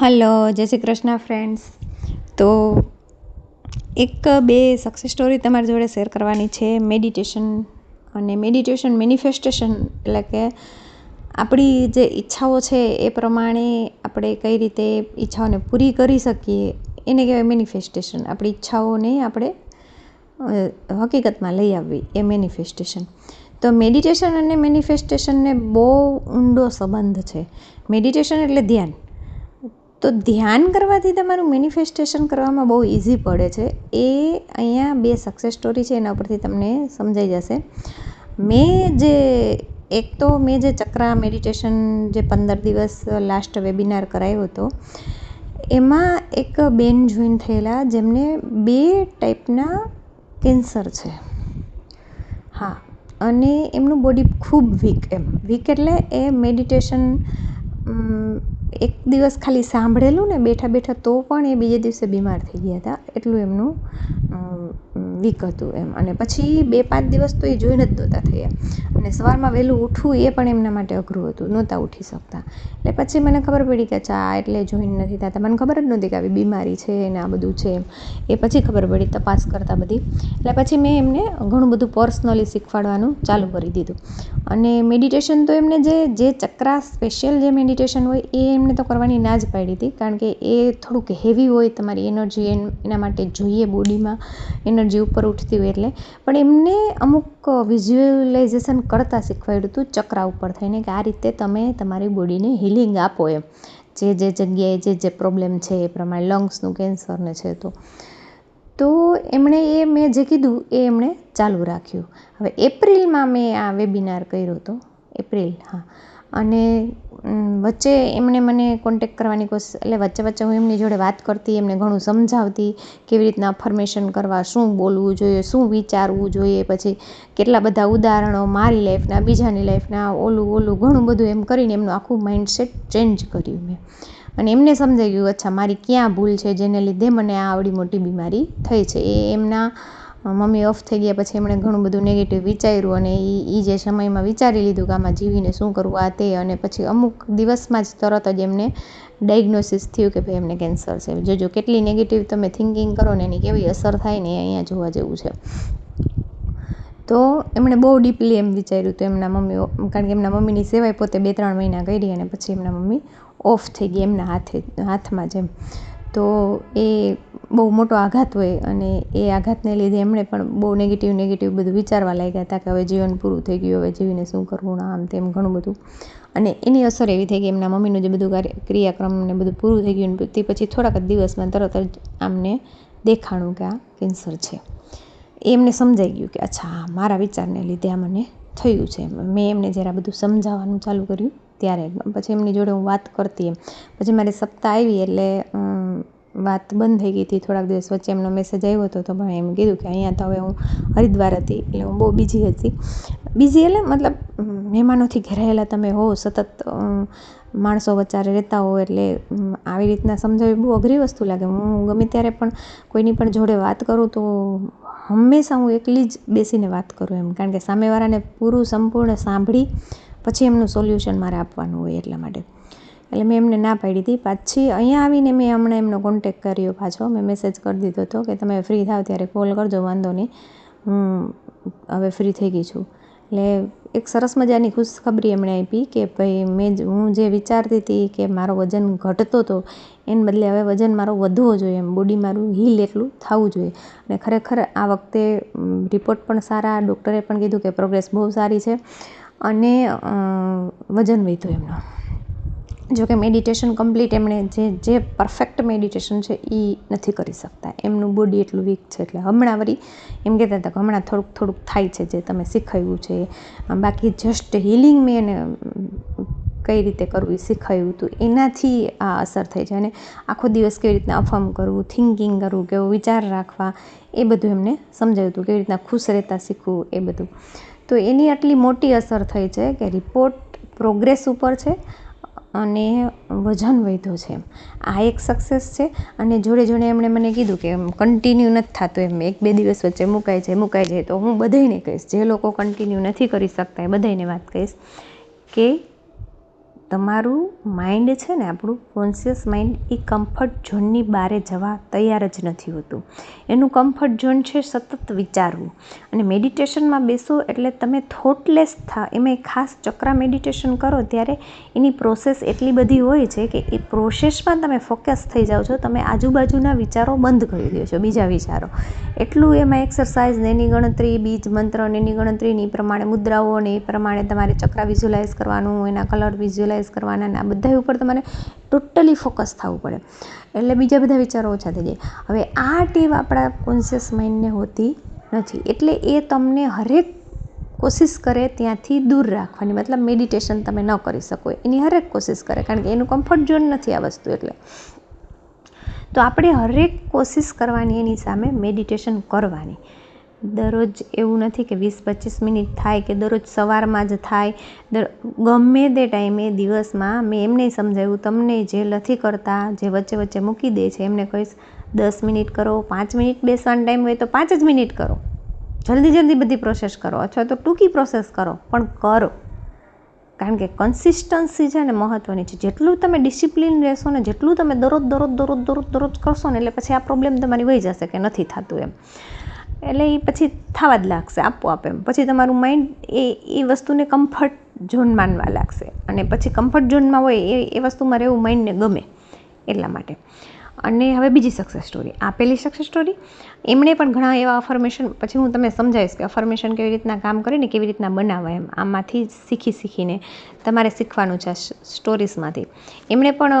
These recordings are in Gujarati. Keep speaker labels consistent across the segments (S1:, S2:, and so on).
S1: હલો, જય શ્રી કૃષ્ણ ફ્રેન્ડ્સ તો એક, બે સક્સેસ સ્ટોરી તમારી જોડે શેર કરવાની છે. મેડિટેશન અને મેડિટેશન મેનિફેસ્ટેશન એટલે કે આપણી જે ઈચ્છાઓ છે એ પ્રમાણે આપણે કઈ રીતે ઈચ્છાઓને પૂરી કરી શકીએ, એને કહેવાય મેનિફેસ્ટેશન આપણી ઈચ્છાઓને આપણે હકીકતમાં લઈ આવવી એ મેનિફેસ્ટેશન તો મેડિટેશન અને મેનિફેસ્ટેશનને બહુ ઊંડો સંબંધ છે. મેડિટેશન એટલે ધ્યાન. તો ધ્યાન કરવાથી તમારું મેનિફેસ્ટેશન કરવામાં બહુ ઇઝી પડે છે. એ અહીંયા બે સક્સેસ સ્ટોરી છે, એના ઉપરથી તમને સમજાઈ જશે. મેં જે, એક તો મેં જે ચક્રા મેડિટેશન જે પંદર દિવસ લાસ્ટ વેબિનાર કરાયો હતો, એમાં એક બેન જોઈન થયેલા, જેમને બે ટાઈપના કેન્સર છે. હા, અને એમનું બોડી ખૂબ વીક એમ. વીક એટલે એ મેડિટેશન એક દિવસ ખાલી સાંભળેલું ને બેઠા બેઠા તો પણ એ બીજે દિવસે બીમાર થઈ ગયા હતા. એટલું એમનું વીક હતું એમ. અને પછી બે પાંચ દિવસ તો એ જોઈને જ નહોતા થયા. અને સવારમાં વહેલું ઉઠવું એ પણ એમના માટે અઘરું હતું. નહોતા ઉઠી શકતા. એટલે પછી મને ખબર પડી કે ચા એટલે જોઈન નથી થતા. મને ખબર જ નહોતી કે આવી બીમારી છે ને આ બધું છે એમ. એ પછી ખબર પડી, તપાસ કરતાં બધી. એટલે પછી મેં એમને ઘણું બધું પર્સનલી શીખવાડવાનું ચાલુ કરી દીધું. અને મેડિટેશન તો એમને જે જે ચક્રા સ્પેશિયલ જે મેડિટેશન હોય એ એમને તો કરવાની ના જ પાડી હતી. કારણ કે એ થોડુંક હેવી હોય, તમારી એનર્જી એના માટે જોઈએ બોડીમાં એનર્જી ઉપર ઉઠતી હોય એટલે. પણ એમને અમુક વિઝ્યુઅલાઇઝેશન કરતાં શીખવાડ્યું હતું ચક્રા ઉપર થઈને કે આ રીતે તમે તમારી બોડીને હિલિંગ આપો એમ. જે જે જગ્યાએ જે જે પ્રોબ્લેમ છે, એ પ્રમાણે લંગ્સનું કેન્સરને છે તો. તો એમણે એ મેં જે કીધું એ એમણે ચાલુ રાખ્યું. હવે એપ્રિલમાં મેં આ વેબિનાર કર્યો હતો. એપ્રિલ, હા. અને વચ્ચે એમણે મને કોન્ટેક કરવાની કોશિશ એટલે વચ્ચે વચ્ચે હું એમની જોડે વાત કરતી, એમને ઘણું સમજાવતી, કેવી રીતના અફર્મેશન કરવા, શું બોલવું જોઈએ, શું વિચારવું જોઈએ, પછી કેટલા બધા ઉદાહરણો મારી લાઈફના બીજાની લાઈફના ઓલું ઓલું, ઘણું બધું એમ કરીને એમનું આખું માઇન્ડસેટ ચેન્જ કર્યું મેં. અને એમને સમજાઈ ગયું, અચ્છા, મારી ક્યાં ભૂલ છે જેને લીધે મને આ આવડી મોટી બીમારી થઈ છે? એ એમના મમ્મી ઓફ થઈ ગયા પછી એમણે ઘણું બધું નેગેટિવ વિચાર્યું અને એ એ જે સમયમાં વિચારી લીધું કે આમાં જીવીને શું કરવું, આ તે અને પછી અમુક દિવસમાં જ તરત જ એમને ડાયગ્નોસિસ થયું કે ભાઈ, એમને કેન્સર છે. જોજો કેટલી નેગેટિવ તમે થિંકિંગ કરો ને એની કેવી અસર થાય ને એ અહીંયા જોવા જેવું છે. તો એમણે બહુ ડીપલી એમ વિચાર્યું હતું એમના મમ્મી કારણ કે એમના મમ્મીની સેવાય પોતે બે ત્રણ મહિના કરી અને પછી એમના મમ્મી ઓફ થઈ ગઈ એમના હાથે, હાથમાં જેમ. તો એ બહુ મોટો આઘાત હોય અને એ આઘાતને લીધે એમણે પણ બહુ નેગેટિવ નેગેટિવ બધું વિચારવા લાગ્યા હતા કે હવે જીવન પૂરું થઈ ગયું, હવે જીવીને શું કરવું, આમ તેમ ઘણું બધું. અને એની અસર એવી થઈ કે એમના મમ્મીનું જે બધું કાર્ય, ક્રિયાક્રમ ને બધું પૂરું થઈ ગયું તે પછી થોડાક જ દિવસમાં તરત જ આમને દેખાણું કે આ કેન્સર છે. એમને સમજાઈ ગયું કે અચ્છા મારા વિચારને લીધે આ મને થયું છે. મેં એમને જરા બધું સમજાવવાનું ચાલુ કર્યું ત્યારે. પછી એમની જોડે હું વાત કરતી એમ. પછી મારી સપ્તાહ આવી એટલે વાત બંધ થઈ ગઈ હતી. થોડાક દિવસ વચ્ચે એમનો મેસેજ આવ્યો હતો તો મેં એમ કીધું કે અહીંયા તો હવે હું હરિદ્વાર હતી એટલે હું બહુ બીજી હતી. બીજી એટલે મતલબ મહેમાનોથી ઘેરાયેલા તમે હો, સતત માણસો વચ્ચારે રહેતા હો એટલે આવી રીતના સમજાવવી બહુ અઘરી વસ્તુ લાગે. હું ગમે ત્યારે પણ કોઈની પણ જોડે વાત કરું તો હંમેશા હું એકલી જ બેસીને વાત કરું એમ. કારણ કે સામેવાળાને પૂરું સંપૂર્ણ સાંભળી પછી એમનું સોલ્યુશન મારે આપવાનું હોય એટલા માટે. એટલે મેં એમને ના પાડી હતી. પાછી અહીંયા આવીને મેં હમણાં એમનો કોન્ટેક કર્યો પાછો. મેં મેસેજ કરી દીધો હતો કે તમે ફ્રી થાવ ત્યારે કોલ કરજો, વાંધો નહીં. હું હવે ફ્રી થઈ ગઈ છું. એટલે એક સરસ મજાની ખુશખબરી એમણે આપી કે ભાઈ મેં હું જે વિચારતી હતી કે મારો વજન ઘટતો હતો એને બદલે હવે વજન મારો વધવો જોઈએ. એમ બોડી મારું હીલ એટલું થવું જોઈએ. અને ખરેખર આ વખતે રિપોર્ટ પણ સારા. ડૉક્ટરે પણ કીધું કે પ્રોગ્રેસ બહુ સારી છે. અને વજન વધ્યું એમનો. જોકે મેડિટેશન કમ્પ્લીટ એમણે જે જે પરફેક્ટ મેડિટેશન છે એ નથી કરી શકતા. એમનું બોડી એટલું વીક છે એટલે હમણાં વળી એમ કહેતા હતા કે હમણાં થોડુંક થોડુંક થાય છે જે તમે શીખવ્યું છે. બાકી જસ્ટ હિલિંગ મેં એને કઈ રીતે કરવું એ શીખવ્યું હતું એનાથી આ અસર થઈ છે. અને આખો દિવસ કેવી રીતના અફર્મ કરવું થિંકિંગ કરવું, કેવો વિચાર રાખવા, એ બધું એમને સમજાવ્યું હતું કેવી રીતના ખુશ રહેતા શીખવું, એ બધું. તો એની આટલી મોટી અસર થઈ છે કે રિપોર્ટ પ્રોગ્રેસ ઉપર છે અને વજન વધ્યું છે. એમ આ એક સક્સેસ છે અને જોડે જોડે એમણે મને કીધું કે કન્ટિન્યુ નથી થતું એમ. એક બે દિવસ વચ્ચે મુકાય છે, મુકાય જાય તો હું બધાને કહીશ, જે લોકો કન્ટિન્યુ નથી કરી શકતા એ બધાને વાત કહીશ કે તમારું માઇન્ડ છે ને, આપણું કોન્શિયસ માઇન્ડ એ કમ્ફર્ટ ઝોનની બહારે જવા તૈયાર જ નથી હોતું. એનું કમ્ફર્ટ ઝોન છે સતત વિચારવું. અને મેડિટેશનમાં બેસો એટલે તમે થોટલેસ થા, એમાં ખાસ ચક્રા મેડિટેશન કરો ત્યારે એની પ્રોસેસ એટલી બધી હોય છે કે એ પ્રોસેસમાં તમે ફોકસ થઈ જાઓ છો, તમે આજુબાજુના વિચારો બંધ કરી દો છો, બીજા વિચારો. એટલું એમાં એક્સરસાઇઝ ને એની ગણતરી, બીજ મંત્ર ને એની ગણતરી ને એ પ્રમાણે મુદ્રાઓ ને એ પ્રમાણે તમારે ચક્રા વિઝ્યુલાઇઝ કરવાનું, એના કલર વિઝ્યુલાઇઝ કરવાના ને આ બધા ઉપર તમારે ટોટલી ફોકસ થવું પડે. એટલે બીજા બધા વિચારો ઓછા થઈ જાય. હવે આ ટેવ આપણા કોન્શિયસ માઇન્ડને હોતી નથી. એટલે એ તમને હરેક કોશિશ કરે ત્યાંથી દૂર રાખવાની. મતલબ મેડિટેશન તમે ન કરી શકો. એની હરેક કોશિશ કરે. કારણ કે એનું કમ્ફર્ટ ઝોન નથી આ વસ્તુ એટલે. તો આપણે હરેક કોશિશ કરવાની એની સામે મેડિટેશન કરવાની. દરરોજ એવું નથી કે વીસ પચીસ મિનિટ થાય કે દરરોજ સવારમાં જ થાય. ગમે તે ટાઈમે દિવસમાં મેં એમને સમજાવ્યું, તમને જે નથી કરતા, જે વચ્ચે વચ્ચે મૂકી દે છે, એમને કહીશ, દસ મિનિટ કરો, પાંચ મિનિટ બેસવાનો ટાઈમ હોય તો પાંચ જ મિનિટ કરો. જલ્દી જલ્દી બધી પ્રોસેસ કરો અથવા તો ટૂંકી પ્રોસેસ કરો, પણ કરો. કારણ કે કન્સિસ્ટન્સી છે ને મહત્ત્વની છે. જેટલું તમે ડિસિપ્લિન રહેશો ને જેટલું તમે દરરોજ દરરોજ દરરોજ દરરોજ દરરોજ કરશો ને એટલે પછી આ પ્રોબ્લેમ તમારી વહી જશે કે નથી થતું એમ. એટલે એ પછી થવા જ લાગશે, આપોઆપ એમ. પછી તમારું માઇન્ડ એ એ વસ્તુને કમ્ફર્ટ ઝોન માનવા લાગશે. અને પછી કમ્ફર્ટ ઝોનમાં હોય એ એ વસ્તુમાં રહેવું માઇન્ડને ગમે એટલા માટે. અને હવે બીજી સક્સેસ સ્ટોરી આ પહેલી સક્સેસ સ્ટોરી એમણે પણ ઘણા એવા અફર્મેશન પછી હું તમને સમજાવીશ કે અફર્મેશન કેવી રીતના કામ કરીને કેવી રીતના બનાવવા એમ. આમાંથી શીખી શીખીને તમારે શીખવાનું છે સ્ટોરીઝમાંથી એમણે પણ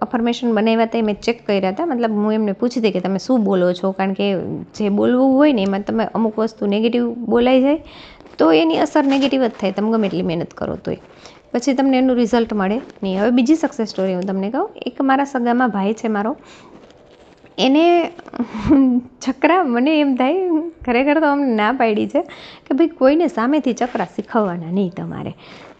S1: અફર્મેશન બનાવ્યા હતા મેં ચેક કર્યા હતા. મતલબ હું એમને પૂછતી કે તમે શું બોલો છો? કારણ કે જે બોલવું હોય ને એમાં તમે અમુક વસ્તુ નેગેટિવ બોલાઈ જાય, તો એની અસર નેગેટિવ જ થાય. તમે ગમે એટલી મહેનત કરો તોય. પછી તમને એનું રિઝલ્ટ મળે. નહીં હવે બીજી સક્સેસ સ્ટોરી હું તમને કહું. એક મારા સગામાં ભાઈ છે મારો. એને ચકરા મને એમ થાય, ખરેખર તો અમને ના પાડી છે કે ભાઈ કોઈને સામેથી ચકરા શીખવવાના નહીં તમારે.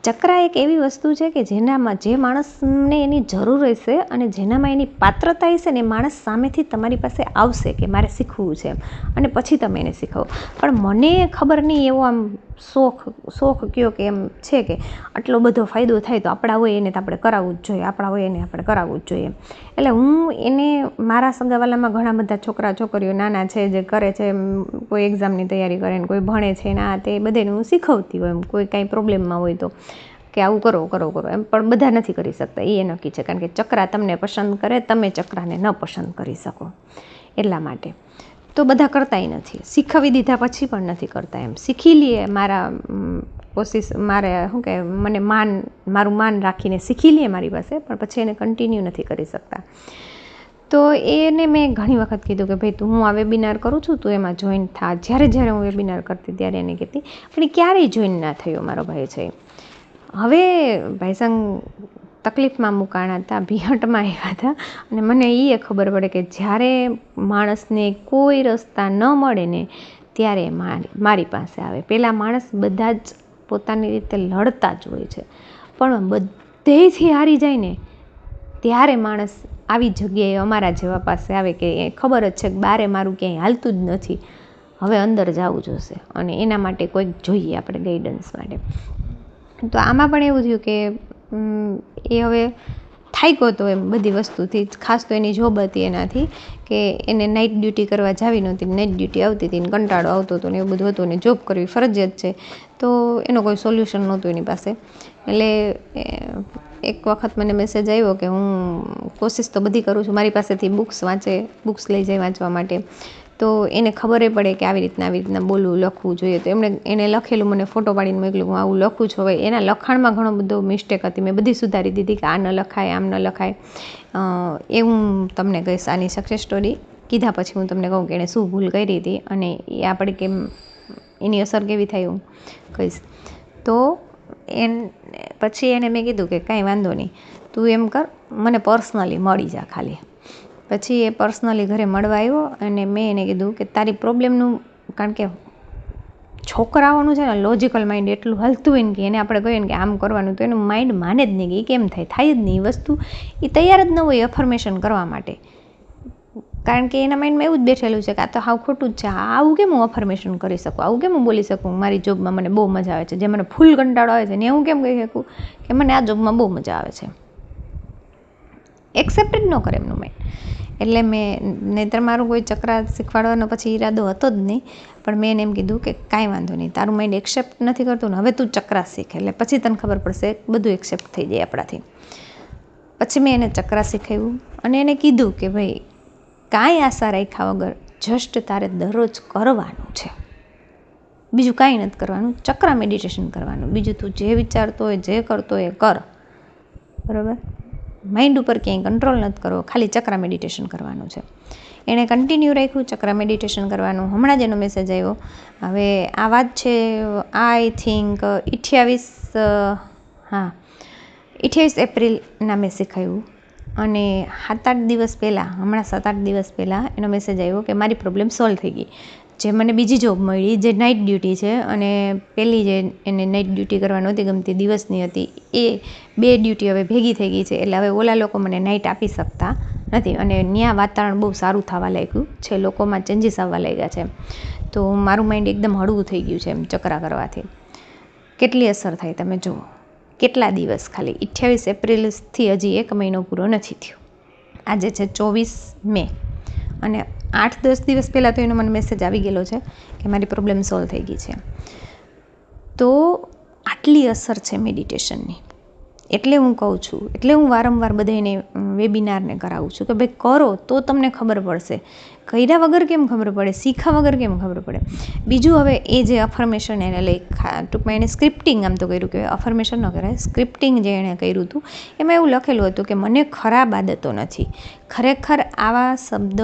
S1: ચક્રા એક એવી વસ્તુ છે કે જેનામાં જે માણસને એની જરૂર રહેશે અને જેનામાં એની પાત્રતા હશે ને એ માણસ સામેથી તમારી પાસે આવશે કે મારે શીખવું છે અને પછી તમે એને શીખવો. પણ મને ખબર નહીં એવો આમ શોખ શોખ કયો કે એમ છે કે આટલો બધો ફાયદો થાય તો આપણા હોય એને તો આપણે કરાવવું જ જોઈએ, આપણા હોય એને આપણે કરાવવું જ જોઈએ. એટલે હું એને મારા સગાવાલામાં ઘણા બધા છોકરા, છોકરીઓ નાના છે જે કરે છે કોઈ એક્ઝામની તૈયારી કરે ને કોઈ ભણે છે ને આ તે બધાને હું શીખવતી હોય એમ, કોઈ કાંઈ પ્રોબ્લેમમાં હોય તો કે આવું કરો કરો કરો એમ, પણ બધા નથી કરી શકતા એ નક્કી છે. કારણ કે ચક્રા તમને પસંદ કરે, તમે ચક્રાને ન પસંદ કરી શકો. એટલા માટે. તો બધા કરતાય નથી. શીખવી દીધા પછી પણ નથી કરતા એમ. શીખી લઈએ મારા કોશિશ મારે, શું કે મને માન, મારું માન રાખીને શીખી લઈએ મારી પાસે, પણ પછી એને કન્ટિન્યુ નથી કરી શકતા. તો એને મેં ઘણી વખત કીધું કે, ભાઈ, તું, હું આ વેબિનાર કરું છું, તું એમાં જોઈન થા. જ્યારે જ્યારે હું વેબિનાર કરતી ત્યારે એને કહેતી, પણ ક્યારેય જોઈન ના થયો મારો ભાઈ છે. હવે, ભાઈસંગ તકલીફમાં મુકાણા હતા ભીહટમાં આવ્યા હતા. અને મને એ ખબર પડે કે જ્યારે માણસને કોઈ રસ્તા ન મળે ને ત્યારે મારી પાસે આવે. પહેલાં માણસ બધા જ પોતાની રીતે લડતા જ હોય છે. પણ બધેથી હારી જાય ને ત્યારે માણસ આવી જગ્યાએ અમારા જેવા પાસે આવે કે એ ખબર જ છે કે બારે મારું ક્યાંય હાલતું જ નથી. હવે અંદર જવું જોશે અને એના માટે કોઈક જોઈએ આપણે ગાઈડન્સ માટે. તો આમાં પણ એવું થયું કે એ હવે થાક્યો હતો એમ બધી વસ્તુથી. ખાસ તો એની જોબ હતી એનાથી, કે એને નાઇટ ડ્યુટી કરવા જાવી નહોતી નાઇટ ડ્યુટી આવતી હતી ને કંટાળો આવતો હતો ને એવું બધું હતું ને જોબ કરવી ફરજિયાત છે. તો એનો કોઈ સોલ્યુશન નહોતું એની પાસે. એટલે એક વખત મને મેસેજ આવ્યો કે હું કોશિશ તો બધી કરું છું, મારી પાસેથી બુક્સ વાંચે બુક્સ લઈ જાય વાંચવા માટે. તો એને ખબર પડે કે આવી રીતના આવી રીતના બોલવું, લખવું જોઈએ. તો એમણે, એને લખેલું મને ફોટો પાડીને મોકલ્યું હું આવું લખું છું. હવે એના લખાણમાં ઘણો બધો મિસ્ટેક હતી. મેં બધી સુધારી દીધી કે આ ન લખાય, આમ ન લખાય. એ હું તમને કહીશ આની સક્સેસ સ્ટોરી કીધા પછી હું તમને કહું કે એણે શું ભૂલ કરી હતી અને એ આપણે કેમ, એની અસર કેવી થાય હું કહીશ. તો એન, પછી એને મેં કીધું કે કાંઈ વાંધો નહીં. તું એમ કર, મને પર્સનલી મળી જા ખાલી. પછી એ પર્સનલી ઘરે મળવા આવ્યો અને મેં એને કીધું કે તારી પ્રોબ્લેમનું કારણ કે છોકરાઓનું છે ને લોજિકલ માઇન્ડ એટલું હલતું હોય ને કે એને આપણે કહીએ ને કે આમ કરવાનું, તો એનું માઇન્ડ માને જ નહીં કે એ કેમ થાય? થાય જ નહીં એ વસ્તુ. એ તૈયાર જ ન હોય અફર્મેશન કરવા માટે. કારણ કે એના માઇન્ડમાં એવું જ બેઠેલું છે કે આ તો હાવ ખોટું જ છે. આવું કેમ હું અફર્મેશન કરી શકું? આવું કેમ હું બોલી શકું? મારી જોબમાં મને બહુ મજા આવે છે. જે મને ફૂલ કંટાળો આવે છે ને હું કેમ કહી શકું? કે મને આ જોબમાં બહુ મજા આવે છે. એક્સેપ્ટ જ ન કરે એમનું માઇન્ડ એટલે મેં, નહીંતર મારું કોઈ ચક્રા શીખવાડવાનો પછી ઈરાદો હતો જ નહીં, પણ મેં એમ કીધું કે કાંઈ વાંધો નહીં, તારું માઇન્ડ એક્સેપ્ટ નથી કરતું ને હવે તું ચક્રા શીખ, એટલે પછી તને ખબર પડશે બધું એક્સેપ્ટ થઈ જાય આપણાથી. પછી મેં એને ચક્રા શીખવ્યું અને એને કીધું કે ભાઈ, કાંઈ આશા રાખ્યા વગર જસ્ટ તારે દરરોજ કરવાનું છે. બીજું કાંઈ નથી કરવાનું, ચક્રા મેડિટેશન કરવાનું. બીજું તું જે વિચારતો હોય, જે કરતો હોય એ કર. બરાબર? માઇન્ડ ઉપર ક્યાંય કંટ્રોલ નથી કરવો, ખાલી ચક્રા મેડિટેશન કરવાનું છે. એણે કન્ટિન્યુ રાખ્યું, ચક્રા મેડિટેશન કરવાનું. હમણાં જ એનો મેસેજ આવ્યો. હવે આ વાત છે આઈ થિંક અઠ્યાવીસ, હા, અઠ્યાવીસ એપ્રિલના મેસેજ શીખાયું અને સાત આઠ દિવસ પહેલાં, હમણાં સાત આઠ દિવસ પહેલાં એનો મેસેજ આવ્યો કે મારી પ્રોબ્લેમ સોલ્વ થઈ ગઈ. જે મને બીજી જોબ મળી, જે નાઇટ ડ્યુટી છે. અને પહેલી જે એને નાઇટ ડ્યુટી કરવા નહોતી ગમતી દિવસની હતી, એ બે ડ્યુટી હવે ભેગી થઈ ગઈ છે. એટલે હવે ઓલા લોકો મને નાઇટ આપી શકતા નથી. અને ત્યાં વાતાવરણ બહુ સારું થવા લાગ્યું છે. લોકોમાં ચેન્જીસ આવવા લાગ્યા છે તો મારું માઇન્ડ એકદમ હળવું થઈ ગયું છે એમ ચકરા કરવાથી. કેટલી અસર થાય તમે જુઓ. કેટલા દિવસ ખાલી? અઠ્યાવીસ એપ્રિલથી હજી એક મહિનો પૂરો નથી થયો. આજે છે ચોવીસ મે. અને આઠ દસ દિવસ પહેલાં તો એનો મને મેસેજ આવી ગયેલો છે કે મારી પ્રોબ્લેમ સોલ્વ થઈ ગઈ છે. તો આટલી અસર છે મેડિટેશનની એટલે હું કહું છું, એટલે હું વારંવાર બધાને વેબિનારને કરાવું છું કે ભાઈ કરો તો તમને ખબર પડશે. કર્યા વગર કેમ ખબર પડે? શીખા વગર કેમ ખબર પડે? બીજું હવે એ જે અફર્મેશન એને લઈ ટૂંકમાં એણે સ્ક્રિપ્ટિંગ આમ તો કર્યું કે અફર્મેશન ન કરાય સ્ક્રિપ્ટિંગ જે એણે કર્યું હતું, એમાં એવું લખેલું હતું કે મને ખરાબ આદતો નથી. ખરેખર આવા શબ્દ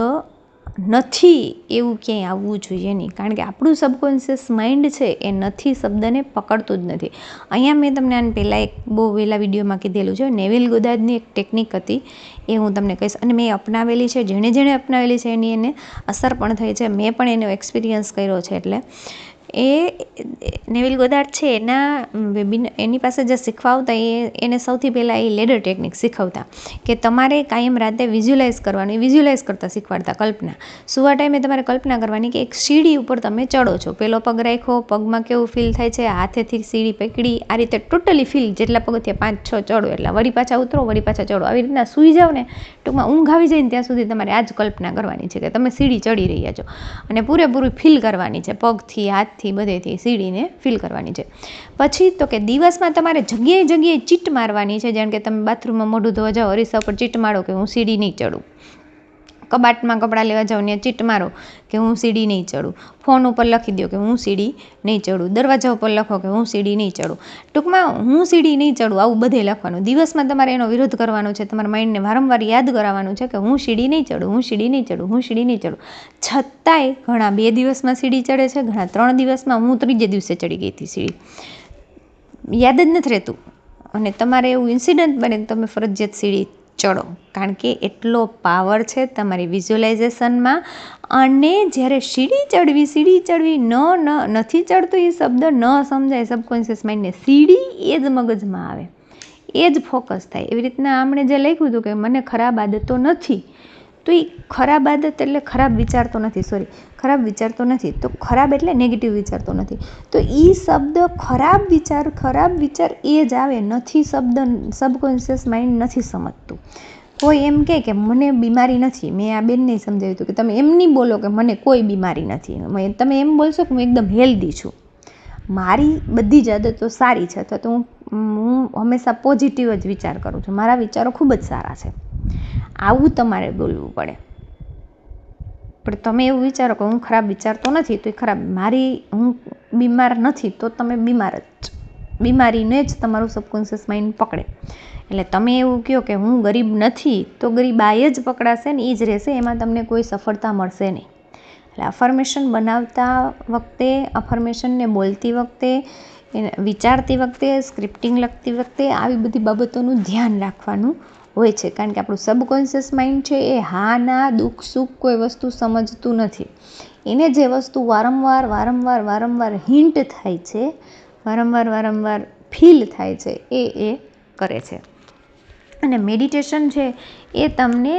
S1: નથી એવું ક્યાંય આવવું જોઈએ નહીં. કારણ કે આપણું સબકોન્શિયસ માઇન્ડ છે એ નથી શબ્દને પકડતું જ નથી. અહીંયા મેં તમને આને પહેલાં એક બહુ વહેલા વિડીયોમાં કીધેલું છે. નેવિલ ગોદાજની એક ટેકનિક હતી, એ હું તમને કહીશ. અને મેં અપનાવેલી છે, જેણે જેણે અપનાવેલી છે એની એને અસર પણ થઈ છે. મેં પણ એનો એક્સપિરિયન્સ કર્યો છે એટલે. એ નેવિલ ગોદાર છે, એના એની પાસે જે શીખવાવતા એ, એને સૌથી પહેલાં એ લેડર ટેકનિક શીખવતા કે તમારે કાયમ રાતે વિઝ્યુલાઇઝ કરવાનું વિઝ્યુલાઇઝ કરતાં શીખવાડતા કલ્પના. સુવા ટાઈમે તમારે કલ્પના કરવાની કે એક સીડી ઉપર તમે ચડો છો. પહેલો પગ રાખ્યો, પગમાં કેવું ફીલ થાય છે, હાથેથી સીડી પકડી, આ રીતે ટોટલી ફીલ જેટલા પગથિયા પાંચ, છ ચડો, એટલે વળી પાછા ઉતરો, વળી પાછા ચડો. આવી રીતના સૂઈ જાઓ ને, ટૂંકમાં ઊંઘ આવી જાય ને ત્યાં સુધી તમારે આ જ કલ્પના કરવાની છે કે તમે સીડી ચડી રહ્યા છો. અને પૂરેપૂરી ફીલ કરવાની છે, પગથી, હાથથી હાથથી બધેથી સીડીને ફિલ કરવાની છે. પછી તો કે દિવસમાં તમારે જગ્યાએ જગ્યાએ ચીટ મારવાની છે, જેમ કે તમે બાથરૂમમાં મોઢું ધોવા જાઓ, અરીસા પર ચીટ મારો કે હું સીડી નહીં ચડું કબાટમાં કપડાં લેવા જાઉં ને ચીટ મારો કે હું સીડી નહીં ચડું. ફોન ઉપર લખી દો કે હું સીડી નહીં ચડું. દરવાજા ઉપર લખો કે હું સીડી નહીં ચડું. ટૂંકમાં હું સીડી નહીં ચડું, આવું બધે લખવાનું. દિવસમાં તમારે એનો વિરોધ કરવાનો છે, તમારા માઇન્ડને વારંવાર યાદ કરાવવાનું છે કે હું સીડી નહીં ચડું, હું સીડી નહીં ચડું, હું સીડી નહીં ચડું. છતાંય ઘણા બે દિવસમાં સીડી ચડે છે, ઘણા ત્રણ દિવસમાં હું ત્રીજે દિવસે ચડી ગઈ હતી સીડી. યાદ જ નથી રહેતું. અને તમારે એવું ઇન્સિડન્ટ બને તમે ફરજિયાત સીડી ચડો. કારણ કે એટલો પાવર છે તમારી વિઝ્યુલાઇઝેશનમાં અને જ્યારે સીડી ચડવી સીડી ચડવી, ન ન, નથી ચડતું એ શબ્દ, ન સમજાય સબકોન્શિયસ માઇન્ડને સીડી એ જ મગજમાં આવે. એ જ ફોકસ થાય. એવી રીતના આમણે જે લખ્યું હતું કે મને ખરાબ આદતો નથી તો એ ખરાબ આદત એટલે ખરાબ વિચારતો નથી સોરી ખરાબ વિચારતો નથી, તો ખરાબ એટલે નેગેટિવ વિચારતો નથી. તો એ શબ્દ ખરાબ વિચાર ખરાબ વિચાર એ જ આવે, નથી શબ્દ સબકોન્શિયસ માઇન્ડ નથી સમજતું. કોઈ એમ કહે કે મને બીમારી નથી, મેં આ બેનને સમજાવ્યું હતું કે તમે એમ નહીં બોલો કે મને કોઈ બીમારી નથી. તમે એમ બોલશો કે હું એકદમ હેલ્ધી છું. મારી બધી જ આદતો સારી છે, અથવા તો હું હું હંમેશા પોઝિટિવ જ વિચાર કરું છું. મારા વિચારો ખૂબ જ સારા છે. આવું તમારે બોલવું પડે. પણ તમે એવું વિચારો કે હું ખરાબ વિચારતો નથી, તો એ ખરાબ મારી, હું બીમાર નથી, તો તમે બીમાર જ. બીમારીને જ તમારું સબકોન્શિયસ માઇન્ડ પકડે. એટલે તમે એવું કહો કે હું ગરીબ નથી, તો ગરીબાઈ જ પકડાશે ને એ જ રહેશે, એમાં તમને કોઈ સફળતા મળશે નહીં. એટલે અફર્મેશન બનાવતા વખતે અફર્મેશનને બોલતી વખતે વિચારતી વખતે સ્ક્રિપ્ટિંગ લખતી વખતે, આવી બધી બાબતોનું ધ્યાન રાખવાનું હોય છે. કારણ કે આપણું સબકોન્શિયસ માઇન્ડ છે એ હા, ના, દુઃખ, સુખ કોઈ વસ્તુ સમજતું નથી. એને જે વસ્તુ વારંવાર વારંવાર વારંવાર હિન્ટ થાય છે, વારંવાર વારંવાર ફીલ થાય છે, એ એ કરે છે. અને મેડિટેશન છે એ તમને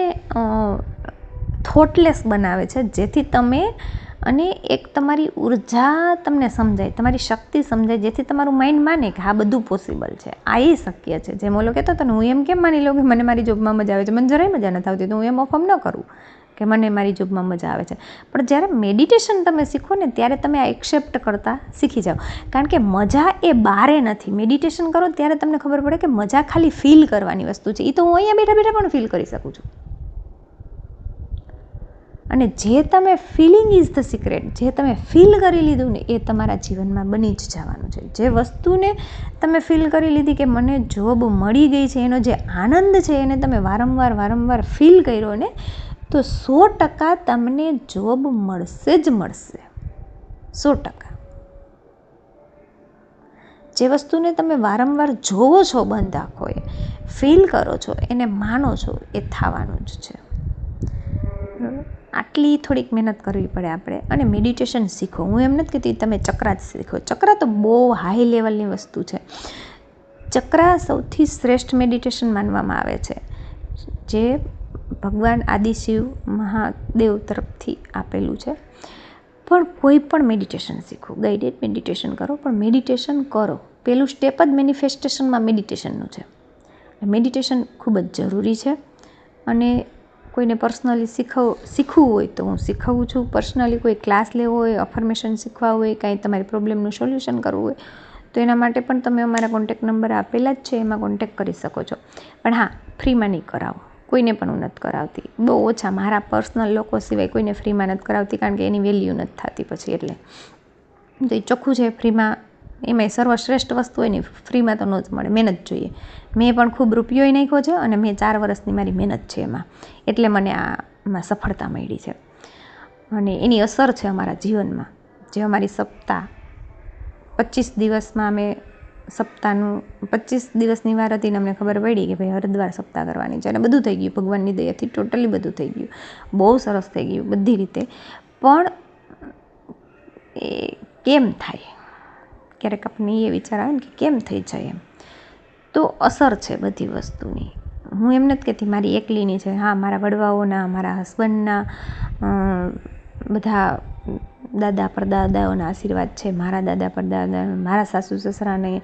S1: થોટલેસ બનાવે છે. જેથી તમે અને એક તમારી ઊર્જા તમને સમજાય, તમારી શક્તિ સમજાય, જેથી તમારું માઇન્ડ માને કે આ બધું પોસિબલ છે. આ એ શક્ય છે. જેમ ઓલો કહેતો હતો ને, હું એમ કેમ માની લઉં કે મને મારી જોબમાં મજા આવે છે? મને જરાય મજા નથી આવતી, તો હું એમ ઓફમ ન કરું કે મને મારી જોબમાં મજા આવે છે. પણ જ્યારે મેડિટેશન તમે શીખો ને, ત્યારે તમે આ એક્સેપ્ટ કરતાં શીખી જાઓ. કારણ કે મજા એ બારે નથી. મેડિટેશન કરો ત્યારે તમને ખબર પડે કે મજા ખાલી ફીલ કરવાની વસ્તુ છે. એ તો હું અહીંયા બેઠા બેઠા પણ ફીલ કરી શકું છું. અને જે તમે ફિલિંગ ઇઝ ધ સિક્રેટ જે તમે ફીલ કરી લીધું ને એ તમારા જીવનમાં બની જ જવાનું છે. જે વસ્તુને તમે ફીલ કરી લીધી કે મને જોબ મળી ગઈ છે, એનો જે આનંદ છે, એને તમે વારંવાર વારંવાર ફીલ કર્યો ને, તો સો ટકા તમને જોબ મળશે જ મળશે. સો ટકા. જે વસ્તુને તમે વારંવાર જોવો છો બંધ આંખોએ ફીલ કરો છો, એને માનો છો, એ થવાનું જ છે. આટલી થોડીક મહેનત કરવી પડે આપણે અને મેડિટેશન શીખો. હું એમ નથી કહેતી તમે ચક્રા જ શીખો. ચક્રા તો બહુ હાઈ લેવલની વસ્તુ છે. ચક્રા સૌથી શ્રેષ્ઠ મેડિટેશન માનવામાં આવે છે. જે ભગવાન આદિશિવ મહાદેવ તરફથી આપેલું છે. પણ કોઈ પણ મેડિટેશન શીખો. ગાઈડેડ મેડિટેશન કરો, પણ મેડિટેશન કરો. પહેલું સ્ટેપ જ મેનિફેસ્ટેશનમાં મેડિટેશનનું છે. મેડિટેશન ખૂબ જ જરૂરી છે. અને કોઈને પર્સનલી શીખવ, શીખવું હોય તો હું શીખવું છું. પર્સનલી કોઈ ક્લાસ લેવો હોય અફર્મેશન શીખવા હોય, કાંઈ તમારી પ્રોબ્લેમનું સોલ્યુશન કરવું હોય, તો એના માટે પણ તમે અમારા કોન્ટેક નંબર આપેલા જ છે, એમાં કોન્ટેક કરી શકો છો. પણ હા ફ્રીમાં નહીં કરાવો. કોઈને પણ હું નથી કરાવતી. બહુ ઓછા મારા પર્સનલ લોકો સિવાય કોઈને ફ્રીમાં નથી કરાવતી, કારણ કે એની વેલ્યુ નથી થતી પછી એટલે. તો એ ચોખ્ખું છે ફ્રીમાં એમાંય સર્વશ્રેષ્ઠ વસ્તુ હોય ને ફ્રીમાં તો ન જ મળે, મહેનત જોઈએ. મેં પણ ખૂબ રૂપિયો નાખ્યો છે અને મેં ચાર વર્ષની મારી મહેનત છે એમાં. એટલે મને આમાં સફળતા મળી છે. અને એની અસર છે અમારા જીવનમાં. જે અમારી સપ્તાહ પચીસ દિવસમાં અમે સપ્તાહનું, પચીસ દિવસની વાર હતી ને અમને ખબર પડી કે ભાઈ હરિદ્વાર સપ્તાહ કરવાની છે. અને બધું થઈ ગયું, ભગવાનની દયાથી ટોટલી બધું થઈ ગયું. બહુ સરસ થઈ ગયું બધી રીતે. પણ એ કેમ થાય? ક્યારેક આપણને એ વિચાર આવે ને કે કેમ થઈ જાય એમ. તો અસર છે બધી વસ્તુની. હું એમ નથી કહેતી મારી એકલીની છે. હા, મારા વડવાઓના, મારા હસબન્ડના બધા દાદા પરદાદાઓના આશીર્વાદ છે. મારા દાદા પરદાદા, મારા સાસુ સસરાને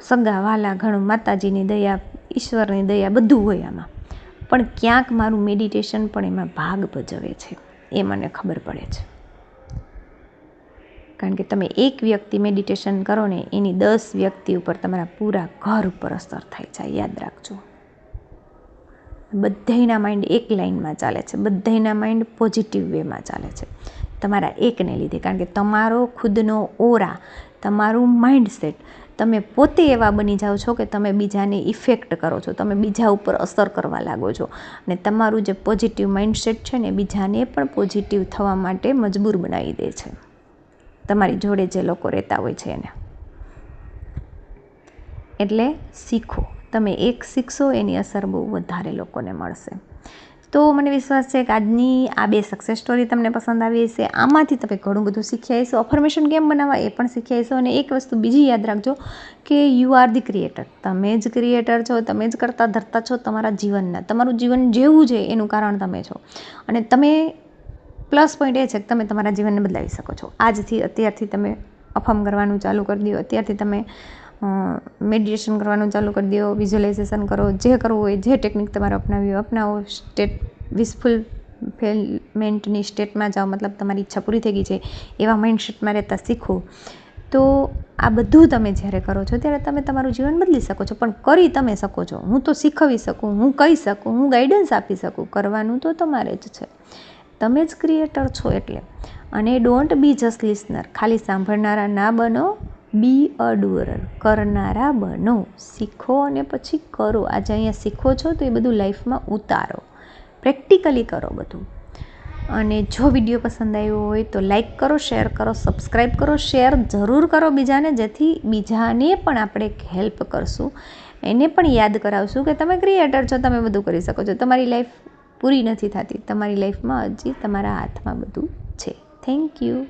S1: સગા, વાલા, ઘણું માતાજીની દયા, ઈશ્વરની દયા બધું હોય આમાં. પણ ક્યાંક મારું મેડિટેશન પણ એમાં ભાગ ભજવે છે. એ મને ખબર પડે છે. કારણ કે તમે એક વ્યક્તિ મેડિટેશન કરો ને એની દસ વ્યક્તિ ઉપર તમારા પૂરા ઘર ઉપર અસર થાય છે. યાદ રાખજો. બધાના માઇન્ડ એક લાઇનમાં ચાલે છે. બધાના માઇન્ડ પોઝિટિવ વેમાં ચાલે છે. તમારા એકને લીધે. કારણ કે તમારો ખુદનો ઓરા તમારું માઇન્ડસેટ તમે પોતે એવા બની જાઓ છો કે તમે બીજાને ઇફેક્ટ કરો છો. તમે બીજા ઉપર અસર કરવા લાગો છો. અને તમારું જે પોઝિટિવ માઇન્ડસેટ છે ને બીજાને પણ પોઝિટિવ થવા માટે મજબૂર બનાવી દે છે. તમારી જોડે જે લોકો રહેતા હોય છે એને. એટલે શીખો. તમે એક શીખશો, એની અસર બહુ વધારે લોકોને મળશે. તો મને વિશ્વાસ છે કે આજની આ બે સક્સેસ સ્ટોરી તમને પસંદ આવી હશે. આમાંથી તમે ઘણું બધું શીખી આવીશો અફર્મેશન કેમ બનાવવા એ પણ શીખ્યા હશો. અને એક વસ્તુ બીજી યાદ રાખજો કે યુ આર ધી ક્રિએટર તમે જ ક્રિએટર છો, તમે જ કરતા ધરતા છો તમારા જીવનના. તમારું જીવન જેવું છે, એનું કારણ તમે છો. અને તમે પ્લસ પોઈન્ટ એ છે કે તમે તમારા જીવનને બદલાવી શકો છો. આજથી અત્યારથી તમે અફમ કરવાનું ચાલુ કરી દો. અત્યારથી તમે મેડિટેશન કરવાનું ચાલુ કરી દો વિઝ્યુલાઇઝેશન કરો, જે કરવું હોય, જે ટેકનિક તમારે અપનાવી અપનાવો. સ્ટેટ વિસફુલ ફેલમેન્ટની સ્ટેટમાં જાઓ. મતલબ તમારી ઈચ્છા પૂરી થઈ ગઈ છે, એવા માઇન્ડસેટમાં રહેતા શીખો. તો આ બધું તમે જ્યારે કરો છો, ત્યારે તમે તમારું જીવન બદલી શકો છો. પણ કરી તમે શકો છો. હું તો શીખવી શકું, હું કહી શકું, હું ગાઈડન્સ આપી શકું. કરવાનું તો તમારે જ છે. તમે જ ક્રિએટર છો એટલે. અને ડોન્ટ બી જસ્ટ લિસનર ખાલી સાંભળનારા ના બનો બી અ ડુઅરર કરનારા બનો. શીખો અને પછી કરો. આજે અહીંયા શીખો છો તો એ બધું લાઈફમાં ઉતારો. પ્રેક્ટિકલી કરો બધું. અને જો વીડિયો પસંદ આવ્યો હોય તો લાઈક કરો શેર કરો સબસ્ક્રાઈબ કરો શેર જરૂર કરો બીજાને, જેથી બીજાને પણ આપણે હેલ્પ કરશું. એને પણ યાદ કરાવશું કે તમે ક્રિએટર છો, તમે બધું કરી શકો છો. તમારી લાઈફ પૂરી નથી થતી. તમારી લાઈફમાં હજી તમારા હાથમાં બધું છે. Thank you